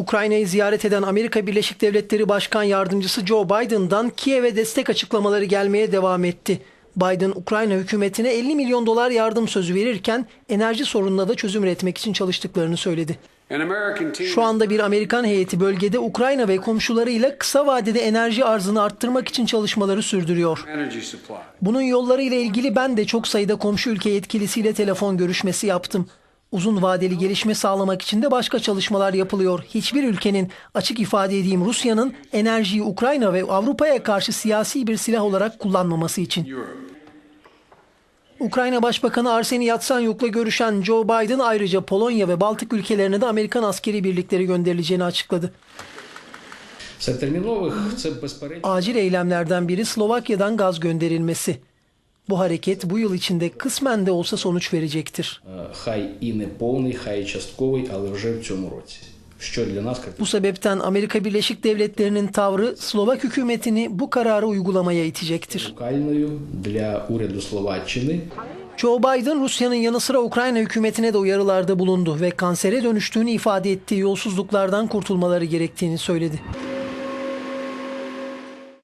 Ukrayna'yı ziyaret eden Amerika Birleşik Devletleri Başkan Yardımcısı Joe Biden'dan Kiev'e destek açıklamaları gelmeye devam etti. Biden, Ukrayna hükümetine 50 milyon dolar yardım sözü verirken enerji sorununa da çözüm üretmek için çalıştıklarını söyledi. Şu anda bir Amerikan heyeti bölgede Ukrayna ve komşularıyla kısa vadede enerji arzını arttırmak için çalışmaları sürdürüyor. Bunun yolları ile ilgili ben de çok sayıda komşu ülke yetkilisiyle telefon görüşmesi yaptım. Uzun vadeli gelişme sağlamak için de başka çalışmalar yapılıyor. Hiçbir ülkenin, açık ifade edeyim Rusya'nın enerjiyi Ukrayna ve Avrupa'ya karşı siyasi bir silah olarak kullanmaması için. Ukrayna Başbakanı Arseni Yatsanyuk'la görüşen Joe Biden ayrıca Polonya ve Baltık ülkelerine de Amerikan askeri birlikleri gönderileceğini açıkladı. Acil eylemlerden biri Slovakya'dan gaz gönderilmesi. Bu hareket bu yıl içinde kısmen de olsa sonuç verecektir. Bu sebepten Amerika Birleşik Devletleri'nin tavrı Slovak hükümetini bu kararı uygulamaya itecektir. Joe Biden Rusya'nın yanı sıra Ukrayna hükümetine de uyarılarda bulundu ve kansere dönüştüğünü ifade ettiği yolsuzluklardan kurtulmaları gerektiğini söyledi.